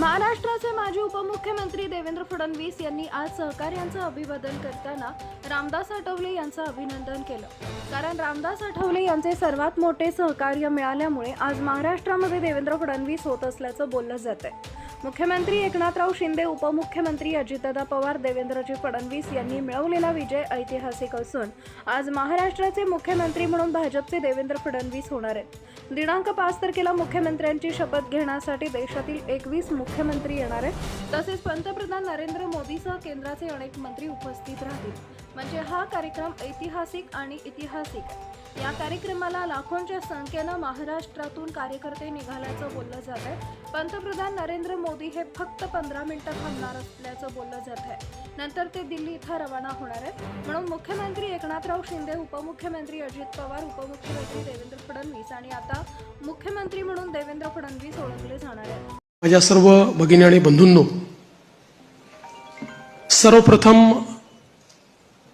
महाराष्ट्राचे माजी उपमुख्यमंत्री देवेंद्र फडणवीस यांनी आज सहकार्यांचं अभिवादन करताना रामदास आठवले यांचं अभिनंदन केलं. कारण रामदास आठवले यांचे सर्वात मोठे सहकार्य मिळाल्यामुळे आज महाराष्ट्रामध्ये देवेंद्र फडणवीस होत असल्याचं बोललं जात आहे मुख्यमंत्री एकनाथराव शिंदे उपमुख्यमंत्री अजितदादा पवार देवेंद्रजी फडणवीस यांनी मिळवलेला विजय ऐतिहासिक असून आज महाराष्ट्राचे मुख्यमंत्री म्हणून भाजपचे देवेंद्र फडणवीस होणार आहेत. दिनांक पाच तारखेला मुख्यमंत्र्यांची शपथ घेण्यासाठी देशातील एकवीस मुख्यमंत्री येणार आहेत. तसेच पंतप्रधान नरेंद्र मोदीसह केंद्राचे अनेक मंत्री उपस्थित राहतील. म्हणजे हा कार्यक्रम ऐतिहासिक आणि ऐतिहासिक या कार्यक्रमाला लाखोंच्या संख्येनं महाराष्ट्रातून कार्यकर्ते निघाल्याचं बोललं जात आहे. पंतप्रधान नरेंद्र मोदी हे फक्त पंधरा मिनिटं थांबणार असल्याचं बोललं जात आहे. नंतर ते दिल्ली इथं रवाना होणार आहेत. म्हणून मुख्यमंत्री एकनाथराव शिंदे उपमुख्यमंत्री अजित पवार उपमुख्यमंत्री देवेंद्र फडणवीस आणि आता मुख्यमंत्री म्हणून देवेंद्र फडणवीस ओळखले जाणार आहेत. माझ्या सर्व भगिनी आणि बंधूंनो सर्वप्रथम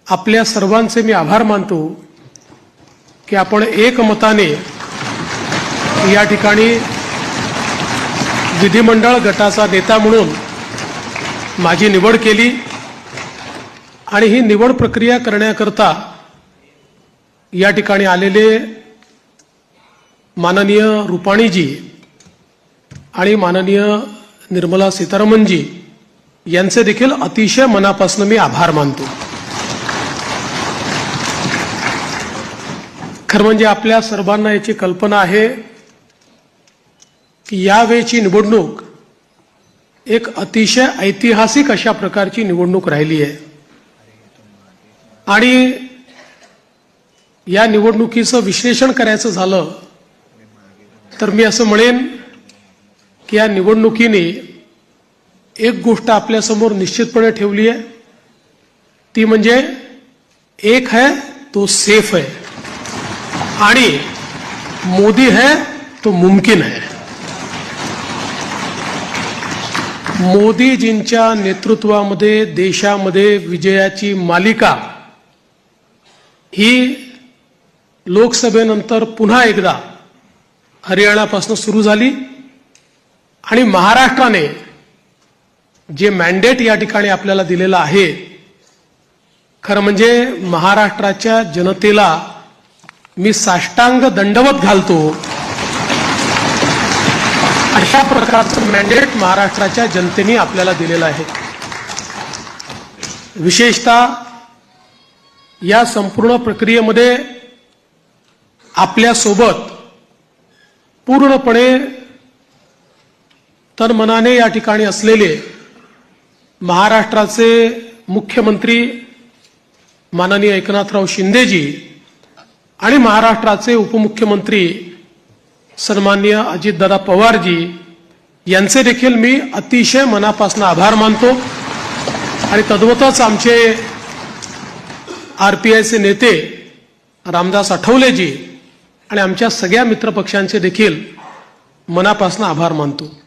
आपल्या सर्वांचे मी आभार मानतो की आपण एकमताने या ठिकाणी विधिमंडळ गटाचा नेता म्हणून माझी निवड केली आणि ही निवड प्रक्रिया करण्याकरता या ठिकाणी आलेले माननीय रुपाणीजी आणि माननीय निर्मला सीतारामनजी यांचे देखील अतिशय मनापासून मी आभार मानतो. खरं म्हणजे आपल्या सर्वांना याची कल्पना आहे की यावेळची निवडणूक एक अतिशय ऐतिहासिक अशा प्रकारची निवडणूक राहिली आहे. आणि या निवडणुकीचं विश्लेषण करायचं झालं तर मी असं म्हणेन की या निवडणुकीने एक गोष्ट आपल्यासमोर निश्चितपणे ठेवली आहे. ती म्हणजे एक है तो सेफ है. आणि मोदी है तो मुमकिन है. मोदीजींच्या नेतृत्वामध्ये देशामध्ये विजयाची मालिका ही लोकसभेनंतर पुन्हा एकदा हरियाणापासून सुरू झाली. आणि महाराष्ट्राने जे मॅन्डेट या ठिकाणी आपल्याला दिलेलं आहे खरं म्हणजे महाराष्ट्राच्या जनतेला मी साष्टांग दंडवत घालतो. अशा प्रकारचं मॅन्डेट महाराष्ट्राच्या जनतेने आपल्याला दिलेलं आहे. विशेषतः या संपूर्ण प्रक्रियेमध्ये आपल्यासोबत पूर्णपणे तर मनाने या ठिकाणी असलेले महाराष्ट्राचे मुख्यमंत्री माननीय एकनाथराव शिंदेजी आणि महाराष्ट्राचे उपमुख्यमंत्री सन्मान्य अजितदादा पवारजी यांचे देखील मी अतिशय मनापासून आभार मानतो. आणि तद्वतच आमचे आर पी आयचे नेते रामदास आठवलेजी आणि आमच्या सगळ्या मित्रपक्षांचे देखील मनापासून आभार मानतो.